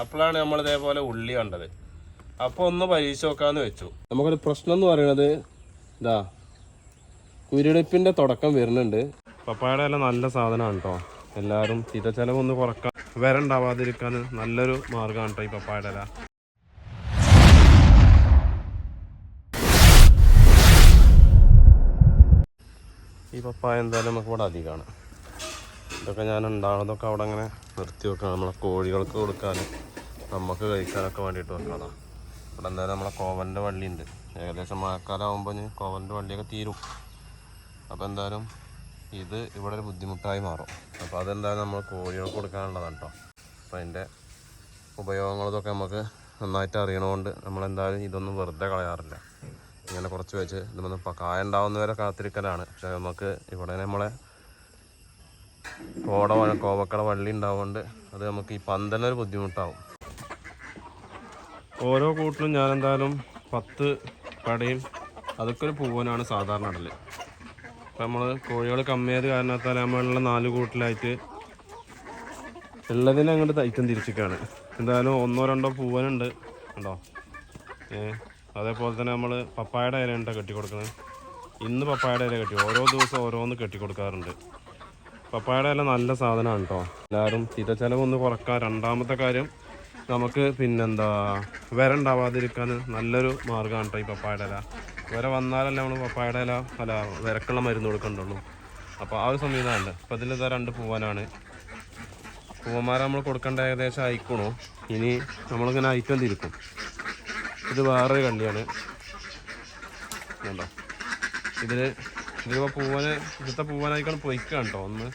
അപ്പോഴാണ് നമ്മൾ ഇതേപോലെ ഉള്ളി കണ്ടത്. അപ്പോൾ ഒന്ന് പരീക്ഷ നോക്കാന്ന് വെച്ചു. നമുക്കൊരു പ്രശ്നം എന്ന് പറയുന്നത് ഇതാ കുരുടിപ്പിന്റെ തുടക്കം വരുന്നുണ്ട്. പപ്പായുടെ എല്ലാം നല്ല സാധനമാണ് കേട്ടോ എല്ലാവരും ചെലവൊന്ന് കുറയ്ക്കാൻ വരണ്ടാവാതിരിക്കാൻ നല്ലൊരു മാർഗമാണ് കേട്ടോ ഈ പപ്പായുടെ ഇല. ഈ പപ്പായ എന്തായാലും നമുക്ക് ഇവിടെ അധികമാണ്. ഇതൊക്കെ ഞാൻ ഉണ്ടാകുന്നതൊക്കെ അവിടെ അങ്ങനെ നിർത്തി വെക്കണം നമ്മളെ കോഴികൾക്ക് കൊടുക്കാൻ നമുക്ക് കഴിക്കാനൊക്കെ വേണ്ടിയിട്ട് വെക്കണതാ ഇവിടെ എന്തായാലും നമ്മളെ കോവന്റെ വള്ളി ഉണ്ട് ഏകദേശം മഴക്കാലം ആകുമ്പോൾ കോവന്റെ വള്ളിയൊക്കെ തീരും. അപ്പോൾ എന്തായാലും ഇത് ഇവിടെ ഒരു ബുദ്ധിമുട്ടായി മാറും. അപ്പോൾ അതെന്തായാലും നമ്മൾ കോഴികൾക്ക് കൊടുക്കാനുള്ളതാണ് കേട്ടോ അപ്പോൾ അതിന്റെ ഉപയോഗങ്ങളതൊക്കെ നമുക്ക് നന്നായിട്ട് അറിയണതുകൊണ്ട് നമ്മളെന്തായാലും ഇതൊന്നും വെറുതെ കളയാറില്ല. ഇങ്ങനെ കുറച്ച് വെച്ച് ഇപ്പം കായ ഉണ്ടാവുന്നവരെ കാത്തിരിക്കലാണ്. പക്ഷേ നമുക്ക് ഇവിടെ നമ്മളെ കോട കോവക്കട വള്ളി ഉണ്ടാവുകൊണ്ട് അത് നമുക്ക് ഈ പന്തലൊരു ബുദ്ധിമുട്ടാവും. ഓരോ കൂട്ടിലും ഞാൻ എന്തായാലും പത്ത് കടയും അതൊക്കെ ഒരു പൂവനാണ് സാധാരണ ഇടൽ. അപ്പം നമ്മൾ കോഴികൾ കമ്മിയായത് കാരണത്താൽ നമ്മളുള്ള നാല് കൂട്ടിലായിട്ട് ഉള്ളതിനെ അങ്ങോട്ട് തയ്ക്കം തിരിച്ചിക്കാണ്. എന്തായാലും ഒന്നോ രണ്ടോ പൂവനുണ്ട്. ഉണ്ടോ ഏ അതേപോലെ തന്നെ നമ്മൾ പപ്പായയുടെ ഇല ഉണ്ടോ കെട്ടി കൊടുക്കുന്നത് ഇന്ന് പപ്പായയുടെ ഇല കെട്ടി ഓരോ ദിവസം ഓരോന്ന് കെട്ടി കൊടുക്കാറുണ്ട് പപ്പായയുടെ ഇല നല്ല സാധനമാണ് കേട്ടോ. എല്ലാവരും തീറ്റ കുറക്കാം കുറയ്ക്കാൻ രണ്ടാമത്തെ കാര്യം നമുക്ക് പിന്നെന്താ വിര ഉണ്ടാവാതിരിക്കാൻ നല്ലൊരു മാർഗമാണ് കേട്ടോ ഈ പപ്പായുടെ ഇല. വിര വന്നാലല്ലേ നമ്മൾ പപ്പായുടെ ഇല അല്ല വിരക്കുള്ള മരുന്ന് കൊടുക്കണ്ടുള്ളൂ അപ്പോൾ ആ ഒരു സംവിധാനമുണ്ട്. അപ്പോൾ ഇതിലിതാ രണ്ട് പൂവാനാണ്. പൂവന്മാരെ നമ്മൾ കൊടുക്കേണ്ട ഏകദേശം അയക്കണു ഇനി നമ്മളിങ്ങനെ അയക്കൊണ്ടിരിക്കും ഇത് വേറൊരു കണ്ടിയാണ് കണ്ടോ? ഇതിൽ ഇതിലിപ്പോ പൂവന് ഇവിടുത്തെ പൂവനായിക്കാണ് പൊയ്ക്കാണ് കേട്ടോ ഒന്ന്.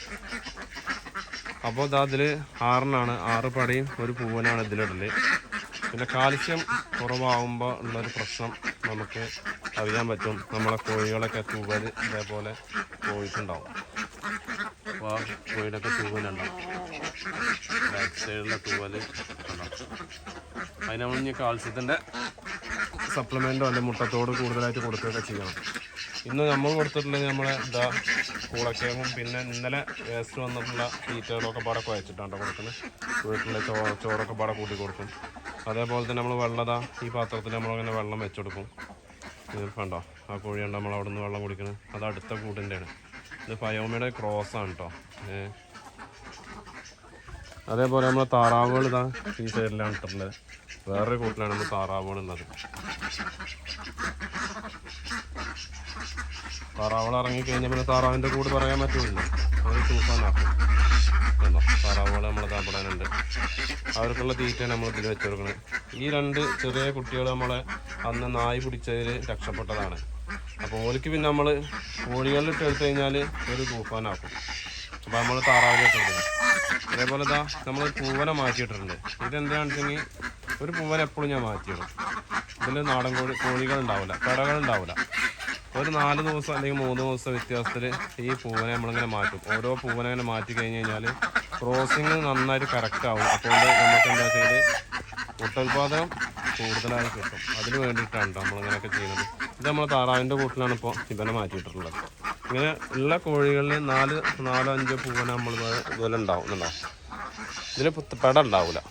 അപ്പോൾ ഇതാ അതിൽ ആറിനാണ് ആറ് പടയും ഒരു പൂവനാണ് ഇതിലിടൽ. പിന്നെ കാൽസ്യം കുറവാകുമ്പോൾ ഉള്ളൊരു പ്രശ്നം നമുക്ക് അറിയാൻ പറ്റും. നമ്മളെ കോഴികളൊക്കെ തൂവൽ ഇതേപോലെ പോയിട്ടുണ്ടാവും. അപ്പോൾ ആ കോഴിയുടെയൊക്കെ തൂവലുണ്ടാവും. ബാക്ക് സൈഡിലെ തൂവൽ അതിന് നമ്മൾ ഇനി കാൽസ്യത്തിന്റെ സപ്ലിമെന്റോ അല്ലെങ്കിൽ മുട്ടത്തോട് കൂടുതലായിട്ട് കൊടുക്കുകയൊക്കെ ചെയ്യണം. ഇന്ന് നമ്മൾ കൊടുത്തിട്ടുള്ളത് നമ്മളെ ഇതാ കൂളക്കേങ്ങും പിന്നെ ഇന്നലെ വേസ്റ്റ് വന്നിട്ടുള്ള തീറ്റകളൊക്കെ പാടെ കുഴച്ചിട്ടാണ് കൊടുക്കുന്നത്. വീട്ടിലെ ചോ ചോറൊക്കെ പാടെ കൂട്ടി കൊടുക്കും. അതേപോലെ തന്നെ നമ്മൾ വെള്ളത ഈ പാത്രത്തിൽ നമ്മളങ്ങനെ വെള്ളം വെച്ചെടുക്കും. കണ്ടോ? ആ കോഴിയുണ്ട് നമ്മൾ അവിടെ നിന്ന് വെള്ളം കുടിക്കുന്നത്? അത് അടുത്ത കൂടിന്റെയാണ് ഇത് ഫയോമയുടെ ക്രോസാണ് കേട്ടോ. അതേപോലെ നമ്മൾ താറാവുകൾ ഇതാ ഈ സൈഡിലാണ് ഇട്ടിട്ടുള്ളത്. വേറൊരു കൂട്ടിലാണ് നമ്മൾ താറാവുകൾ ഉള്ളത് താറാവുകൾ ഇറങ്ങി കഴിഞ്ഞാൽ പിന്നെ താറാവിന്റെ കൂട് പറയാൻ പറ്റുമല്ലോ അത് തൂക്കാനാക്കും. കണ്ടോ താറാവുകൾ നമ്മൾ താപ്പിടാനുണ്ട് അവർക്കുള്ള തീറ്റയാണ് നമ്മൾ ഇതിൽ വെച്ച് കൊടുക്കുന്നത് ഈ രണ്ട് ചെറിയ കുട്ടികൾ നമ്മളെ അന്ന് നായി പിടിച്ചതിൽ രക്ഷപ്പെട്ടതാണ്. അപ്പോൾ ഓലിക്ക് പിന്നെ നമ്മൾ കോഴികളിലിട്ട് എടുത്തു കഴിഞ്ഞാൽ ഒരു തൂഫാനാക്കും അപ്പോൾ നമ്മൾ താറാവിലിട്ട് എടുക്കുന്നത് അതേപോലെ ഇതാ നമ്മൾ പൂവനെ മാറ്റിയിട്ടുണ്ട് ഇതെന്താണെന്ന് വെച്ചെങ്കിൽ ഒരു പൂവനെ എപ്പോഴും ഞാൻ മാറ്റിയിടും. ഇതിൽ നാടൻ കോഴി കോഴികൾ ഉണ്ടാവില്ല കടകൾ ഉണ്ടാവില്ല ഒരു നാല് ദിവസം അല്ലെങ്കിൽ മൂന്ന് ദിവസം വ്യത്യാസത്തിൽ ഈ പൂവനെ നമ്മളിങ്ങനെ മാറ്റും. ഓരോ പൂവനെ ഇങ്ങനെ മാറ്റി കഴിഞ്ഞ് കഴിഞ്ഞാൽ ക്രോസിങ് നന്നായിട്ട് കറക്റ്റ് ആവും. അതുകൊണ്ട് നമുക്ക് എന്താ വെച്ചാൽ മുട്ടോൽപാദനം കൂടുതലായി കിട്ടും. അതിന് വേണ്ടിയിട്ടാണ് നമ്മളിങ്ങനെയൊക്കെ ചെയ്യുന്നത്. ഇത് നമ്മൾ താറാവിന്റെ കൂട്ടിലാണ് ഇപ്പോൾ ഇവനെ മാറ്റിയിട്ടുള്ളത്. ഇങ്ങനെ ഉള്ള കോഴികളിൽ നാല് നാലോ അഞ്ചോ പൂവനെ നമ്മൾ ഇതുപോലെ ഉണ്ടാവും ഉണ്ടാവും ഇതിൽ പെട ഉണ്ടാവില്ല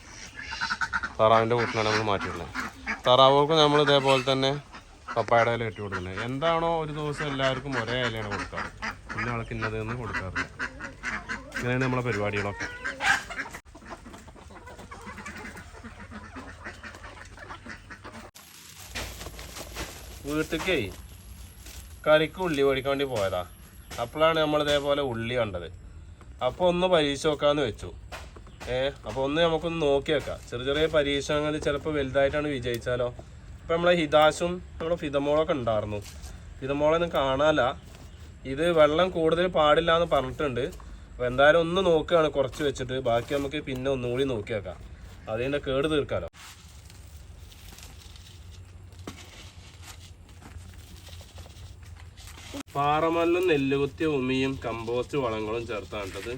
താറാവിന്റെ കൂട്ടിലാണ് നമ്മൾ മാറ്റിയിട്ടുള്ളത്. താറാവുകൾക്ക് നമ്മൾ ഇതേപോലെ തന്നെ പപ്പായുടെ ഇല ഇട്ട് കൊടുക്കുന്നത്. എന്താണോ ഒരു ദിവസം എല്ലാവർക്കും ഒരേ ഇലയാണ് കൊടുക്കാറ്. പിന്നെ ആൾക്ക് ഇന്നത് എന്ന് കൊടുക്കാറില്ല. ഇങ്ങനെയാണ് നമ്മളെ പരിപാടികളൊക്കെ. വീട്ടിലേക്കേ കറിക്ക് ഉള്ളി മേടിക്കാൻ വേണ്ടി പോയതാ. അപ്പോഴാണ് നമ്മൾ ഇതേപോലെ ഉള്ളി കണ്ടത്. അപ്പോൾ ഒന്ന് പരീക്ഷ നോക്കാന്ന് വെച്ചു. ഏഹ് അപ്പോൾ ഒന്ന് നമുക്കൊന്ന് നോക്കി വെക്കാം ചെറിയ ചെറിയ പരീക്ഷണങ്ങൾ ചിലപ്പോൾ വലുതായിട്ടാണ് വിജയിച്ചാലോ? ഇപ്പം നമ്മളെ ഹിതാശും നമ്മുടെ ഫിതമോളൊക്കെ ഉണ്ടായിരുന്നു. ഫിതമോളൊന്നും കാണാല ഇത് വെള്ളം കൂടുതൽ പാടില്ല എന്ന് പറഞ്ഞിട്ടുണ്ട്. അപ്പോൾ എന്തായാലും ഒന്ന് നോക്കുകയാണ് കുറച്ച് വെച്ചിട്ട്. ബാക്കി നമുക്ക് പിന്നെ ഒന്നുകൂടി നോക്കി വെക്കാം അതിന്റെ കേട് തീർക്കാലോ. പാറമല്ലും നെല്ലുകുത്തിയ ഉമിയും കമ്പോസ്റ്റ് വളങ്ങളും ചേർത്താണ് ഇട്ടത്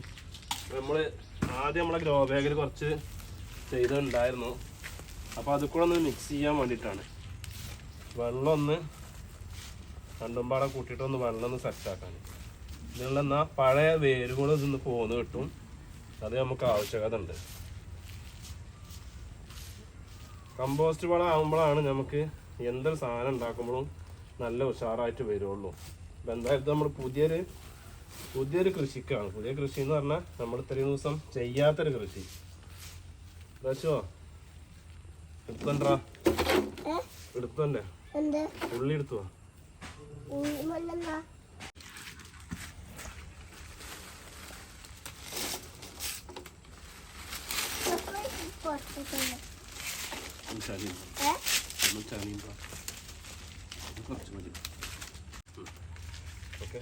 നമ്മൾ ആദ്യം നമ്മളെ ഗ്രോ ബാഗിൽ കുറച്ച് ചെയ്തിട്ടുണ്ടായിരുന്നു അപ്പോൾ അത് കൂടെ ഒന്ന് മിക്സ് ചെയ്യാൻ വേണ്ടിയിട്ടാണ്. വെള്ളം ഒന്ന് രണ്ടും പാടെ കൂട്ടിയിട്ട് ഒന്ന് വെള്ളം ഒന്ന് സെറ്റാക്കാൻ ഇതിനുള്ള എന്നാൽ പഴയ വേരുകൾ ഇതൊന്ന് പോന്ന് കിട്ടും. അത് നമുക്ക് ആവശ്യകത ഉണ്ട് കമ്പോസ്റ്റ് വളം ആകുമ്പോഴാണ് നമുക്ക് എന്തൊരു സാധനം ഉണ്ടാക്കുമ്പോഴും നല്ല ഉഷാറായിട്ട് വരുള്ളൂ. അപ്പം എന്തായാലും നമ്മൾ പുതിയൊരു പുതിയൊരു കൃഷിക്കാണ്. പുതിയ കൃഷി എന്ന് പറഞ്ഞാൽ നമ്മൾ ഇത്രയും ദിവസം ചെയ്യാത്തൊരു കൃഷി. ദശോ എടുത്തണ്ടാ ഏ? ഉള്ളി എടുത്തു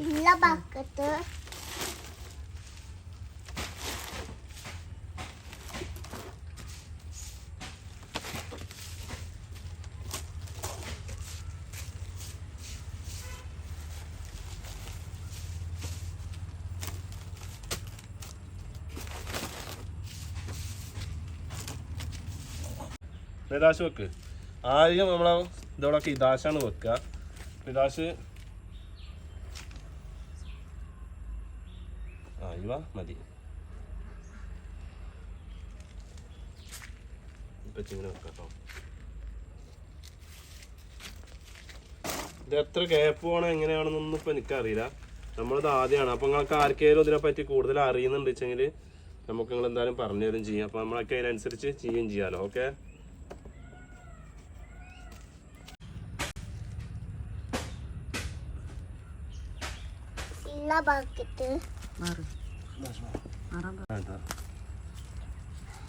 ഇല്ല ബക്കത്ത് ഇതാശ് വെക്ക്. ആദ്യം നമ്മളെ ഇതോടൊക്കെ ഇതാശാണ് വെക്കുക പിതാശ്. ആ ഇവ മതി. ഇത് എത്ര ഗ്യാപ്പ് വേണം എങ്ങനെയാണെന്നൊന്നും ഇപ്പൊ എനിക്കറിയില്ല. നമ്മളിത് ആദ്യമാണ്. അപ്പൊ നിങ്ങൾക്ക് ആർക്കെങ്കിലും ഇതിനെപ്പറ്റി കൂടുതൽ അറിയുന്നുണ്ട് വെച്ചെങ്കിൽ നമുക്ക് നിങ്ങൾ എന്തായാലും പറഞ്ഞു തരും ചെയ്യാം. അപ്പൊ നമ്മളൊക്കെ അതിനനുസരിച്ച് ചെയ്യുകയും ചെയ്യാലോ ഓക്കെ?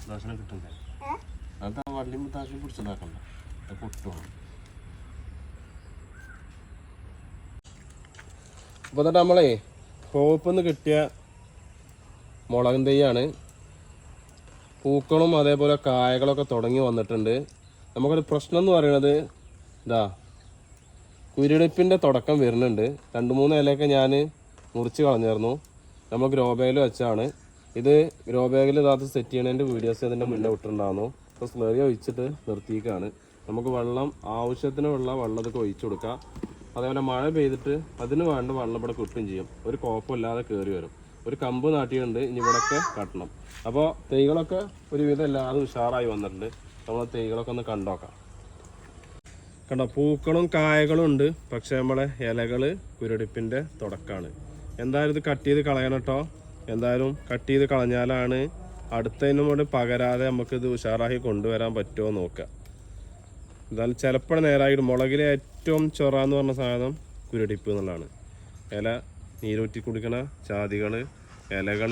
ദാശനം കിട്ടണ്ടേ? ഏ? അത് ആ വള്ളിയും ദാശം പിടിച്ചതാക്കണ്ട? അത് പൊട്ടും അപ്പോൾ എന്നിട്ട് നമ്മളേ ഹോപ്പിൽ കിട്ടിയ മുളകും തൈയാണ് പൂക്കളും അതേപോലെ കായകളൊക്കെ തുടങ്ങി വന്നിട്ടുണ്ട്. നമുക്കൊരു പ്രശ്നം എന്ന് പറയുന്നത് ഇതാ കുരുടിപ്പിന്റെ തുടക്കം വരുന്നുണ്ട്. രണ്ട് മൂന്ന് ഇലയൊക്കെ ഞാൻ മുറിച്ച് കളഞ്ഞായിരുന്നു നമ്മൾ ഗ്രോ ബാഗിൽ വെച്ചാണ്. ഇത് ഗ്രോ ബാഗിൽ ഇതാത്ത് സെറ്റ് ചെയ്യണതിന്റെ വീഡിയോസ് അതിന്റെ മുന്നേ വിട്ടിട്ടുണ്ടായിരുന്നു അപ്പോൾ സ്ലറി ഒഴിച്ചിട്ട് നിർത്തിയേക്കാണ് നമുക്ക് വെള്ളം ആവശ്യത്തിനുള്ള വെള്ളം ഇതൊക്കെ ഒഴിച്ചു കൊടുക്കാം. അതേപോലെ മഴ പെയ്തിട്ട് അതിന് വേണ്ട വെള്ളം ഇവിടെ കിട്ടുകയും ചെയ്യും. ഒരു കുഴപ്പമില്ലാതെ കയറി വരും. ഒരു കമ്പ് നാട്ടിയുണ്ട് ഇനി ഇവിടെയൊക്കെ കട്ടണം. അപ്പോൾ തൈകളൊക്കെ ഒരുവിധം എല്ലാതും ഉഷാറായി വന്നിട്ടുണ്ട്. നമ്മൾ തൈകളൊക്കെ ഒന്ന് കണ്ടോക്കാം. കണ്ടോ പൂക്കളും കായകളും ഉണ്ട്. പക്ഷെ നമ്മളെ ഇലകൾ കുരുടിപ്പിന്റെ തുടക്കാണ്. എന്തായാലും ഇത് കട്ട് ചെയ്ത് കളയണം കേട്ടോ എന്തായാലും കട്ട് ചെയ്ത് കളഞ്ഞാലാണ് അടുത്തതിനും കൂടെ പകരാതെ നമുക്കിത് ഉഷാറാക്കി കൊണ്ടുവരാൻ പറ്റുമോ നോക്കുക എന്തായാലും ചിലപ്പോൾ നേരായിട്ട് മുളകിലെ ഏറ്റവും ചൊറ എന്ന് പറഞ്ഞ സാധനം കുരുടിപ്പ് എന്നുള്ളതാണ്. ഇല നീരൂറ്റി കുടിക്കണ ചാതികൾ ഇലകൾ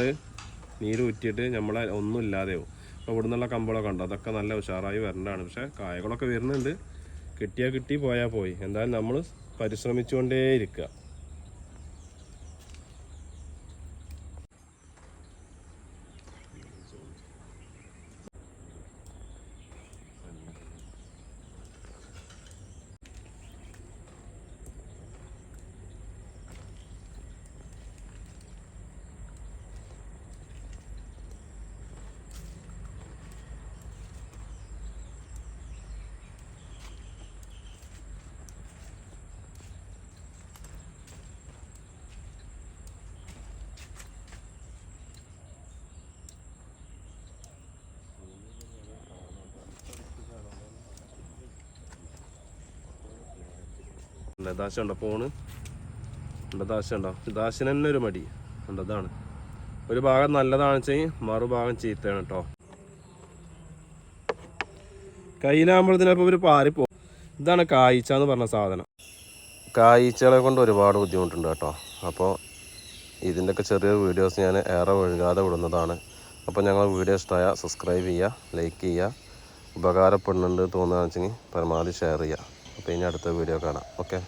നീരൂറ്റിയിട്ട് നമ്മളെ ഒന്നും ഇല്ലാതെയാവും അപ്പോൾ ഇവിടെ നിന്നുള്ള കമ്പളൊക്കെ ഉണ്ട് അതൊക്കെ നല്ല ഉഷാറായി വരേണ്ടതാണ്. പക്ഷേ കായകളൊക്കെ വരുന്നുണ്ട്. കിട്ടിയാൽ കിട്ടി പോയാൽ പോയി. എന്തായാലും നമ്മൾ പരിശ്രമിച്ചുകൊണ്ടേ ഇരിക്കുക ദാശ ഉണ്ടോ ഫോണ്? ഉണ്ട് ദാശ ഉണ്ടോ ദാശന് തന്നെ ഒരു മടി. ഉണ്ടതാണ് ഒരു ഭാഗം നല്ലതാണ് വെച്ചാൽ മറുഭാഗം ചീത്തയാണ് കേട്ടോ. കയ്യിലാകുമ്പോഴത്തേനപ്പോൾ ഒരു പാറിപ്പോ ഇതാണ് കായ്ച്ച എന്ന് പറഞ്ഞ സാധനം. കായ്ച്ചകളെ കൊണ്ട് ഒരുപാട് ബുദ്ധിമുട്ടുണ്ട് കേട്ടോ. അപ്പോൾ ഇതിന്റെയൊക്കെ ചെറിയ വീഡിയോസ് ഞാൻ ഏറെ ഒഴുകാതെ വിടുന്നതാണ്. അപ്പോൾ ഞങ്ങൾ വീഡിയോ ഇഷ്ടമായ സബ്സ്ക്രൈബ് ചെയ്യുക ലൈക്ക് ചെയ്യുക. ഉപകാരപ്പെടുന്നുണ്ട് തോന്നുകയാണെന്ന് വെച്ചെങ്കിൽ പരമാവധി ഷെയർ ചെയ്യുക. അപ്പോൾ ഇനി അടുത്ത വീഡിയോ കാണാം. ഓക്കെ.